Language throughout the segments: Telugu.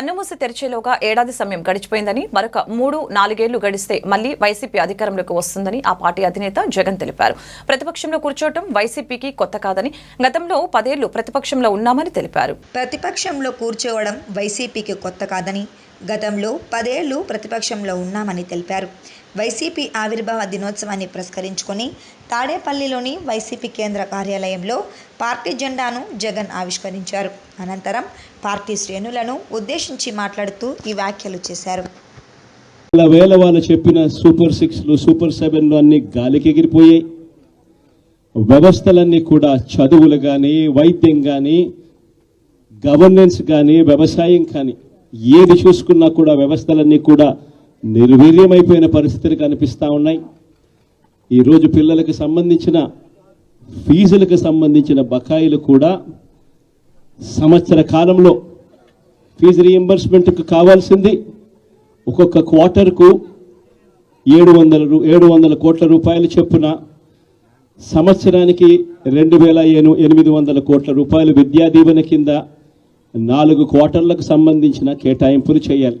కన్నుమూసి తెరిచేలోగా ఏడాది సమయం గడిచిపోయిందని మరొక మూడు నాలుగేళ్ళు గడిస్తే మళ్ళీ వైసీపీ అధికారంలోకి వస్తుందని ఆ పార్టీ అధినేత జగన్ తెలిపారు. ప్రతిపక్షంలో కూర్చోవటం వైసీపీకి కొత్త కాదని గతంలో పదేళ్ళు ప్రతిపక్షంలో ఉన్నామని తెలిపారు. ప్రతిపక్షంలో కూర్చోవడం వైసీపీకి కొత్త కాదని గతంలో పదేళ్ళు ప్రతిపక్షంలో ఉన్నామని తెలిపారు. వైసీపీ ఆవిర్భావ దినోత్సవాన్ని పురస్కరించుకొని తాడేపల్లిలోని వైసీపీ కేంద్ర కార్యాలయంలో పార్టీ జెండాను జగన్ ఆవిష్కరించారు. అనంతరం పార్టీ శ్రేణులను ఉద్దేశించి మాట్లాడుతూ ఈ వ్యాఖ్యలు చేశారు. వేల వాళ్ళు చెప్పిన సూపర్ సిక్స్లు సూపర్ సెవెన్లు అన్ని గాలికి ఎగిరిపోయాయి. వ్యవస్థలన్నీ కూడా చదువులు కానీ వైద్యం కానీ గవర్నెన్స్ కానీ వ్యవసాయం కానీ ఏది చూసుకున్నా కూడా వ్యవస్థలన్నీ కూడా నిర్వీర్యమైపోయిన పరిస్థితులు కనిపిస్తూ ఉన్నాయి. ఈరోజు పిల్లలకు సంబంధించిన ఫీజులకు సంబంధించిన బకాయిలు కూడా సంవత్సర కాలంలో ఫీజు రీఎంబర్స్మెంట్కు కావాల్సింది. ఒక్కొక్క క్వార్టర్కు ఏడు వందల రూ- ఏడు వందల కోట్ల రూపాయలు చొప్పున సంవత్సరానికి రెండు వేల ఎను ఎనిమిది వందల కోట్ల రూపాయలు విద్యా దీవెన కింద నాలుగు క్వార్టర్లకు సంబంధించిన కేటాయింపులు చేయాలి.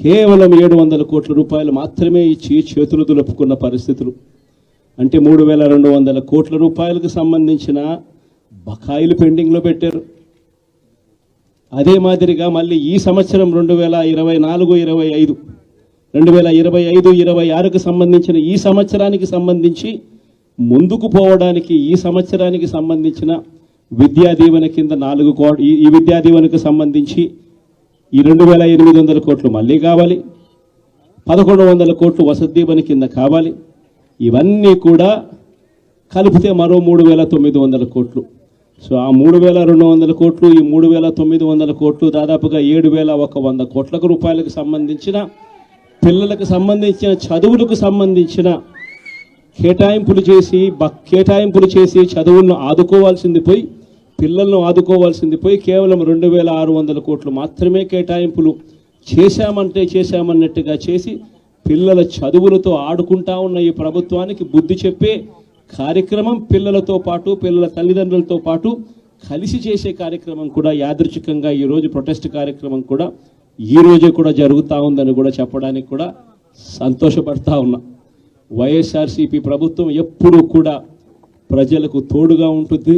కేవలం ఏడు వందల కోట్ల రూపాయలు మాత్రమే ఇచ్చి చేతులు దులుపుకున్న పరిస్థితులు. అంటే మూడు వేల రెండు వందల కోట్ల రూపాయలకు సంబంధించిన బకాయిలు పెండింగ్లో పెట్టారు. అదే మాదిరిగా మళ్ళీ ఈ సంవత్సరం రెండు వేల ఇరవై నాలుగు ఇరవై ఐదు రెండు వేల ఇరవై ఐదు ఇరవై ఆరుకు సంబంధించిన ఈ సంవత్సరానికి సంబంధించి ముందుకు పోవడానికి ఈ సంవత్సరానికి సంబంధించిన విద్యా దీవెన కింద నాలుగు కో ఈ ఈ విద్యా దీవెనకు సంబంధించి ఈ రెండు వేల ఎనిమిది వందల కోట్లు మళ్ళీ కావాలి. పదకొండు వందల కోట్లు వసతి దీవెన కింద కావాలి. ఇవన్నీ కూడా కలిపితే మరో మూడు వేల తొమ్మిది వందల కోట్లు. సో ఆ మూడు వేల రెండు వందల కోట్లు ఈ మూడు వేల తొమ్మిది వందల కోట్లు దాదాపుగా ఏడు వేల ఒక వంద కోట్లకు రూపాయలకు సంబంధించిన పిల్లలకు సంబంధించిన చదువులకు సంబంధించిన కేటాయింపులు చేసి బ కేటాయింపులు చేసి చదువులను ఆదుకోవాల్సింది పోయి పిల్లలను ఆదుకోవాల్సింది పోయి కేవలం రెండు వేల ఆరు వందల కోట్లు మాత్రమే కేటాయింపులు చేశామంటే చేశామన్నట్టుగా చేసి పిల్లల చదువులతో ఆడుకుంటా ఉన్న ఈ ప్రభుత్వానికి బుద్ధి చెప్పే కార్యక్రమం పిల్లలతో పాటు పిల్లల తల్లిదండ్రులతో పాటు కలిసి చేసే కార్యక్రమం కూడా యాదృచ్ఛికంగా ఈరోజు ప్రొటెస్ట్ కార్యక్రమం కూడా ఈ రోజే కూడా జరుగుతూ ఉందని కూడా చెప్పడానికి కూడా సంతోషపడతా ఉన్నా. వైఎస్ఆర్సీపీ ప్రభుత్వం ఎప్పుడూ కూడా ప్రజలకు తోడుగా ఉంటుంది.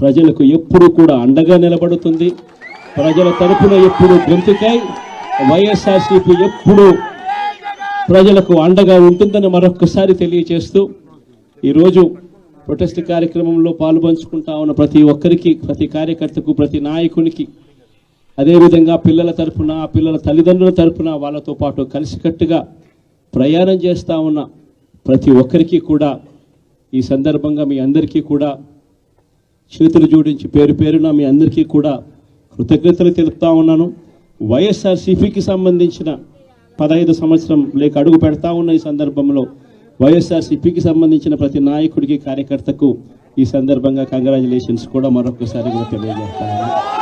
ప్రజలకు ఎప్పుడు కూడా అండగా నిలబడుతుంది. ప్రజల తరపున ఎప్పుడు గొంతుకై వైఎస్ఆర్సీపీ ఎప్పుడు ప్రజలకు అండగా ఉంటుందని మరొకసారి తెలియజేస్తూ ఈరోజు ప్రొటెస్ట్ కార్యక్రమంలో పాల్పంచుకుంటా ఉన్న ప్రతి ఒక్కరికి ప్రతి కార్యకర్తకు ప్రతి నాయకునికి అదేవిధంగా పిల్లల తరపున ఆ పిల్లల తల్లిదండ్రుల తరపున వాళ్ళతో పాటు కలిసికట్టుగా ప్రయాణం చేస్తూ ఉన్న ప్రతి ఒక్కరికి కూడా ఈ సందర్భంగా మీ అందరికీ కూడా చేతులు జోడించి పేరు పేరున మీ అందరికీ కూడా కృతజ్ఞతలు తెలుపుతా ఉన్నాను. వైఎస్ఆర్సీపీకి సంబంధించిన పదహైదు సంవత్సరం లేక అడుగు పెడతా ఉన్న ఈ సందర్భంలో వైఎస్ఆర్సీపీకి సంబంధించిన ప్రతి నాయకుడికి కార్యకర్తకు ఈ సందర్భంగా కంగ్రాచులేషన్స్ కూడా మరొకసారి కూడా తెలియజేస్తాను.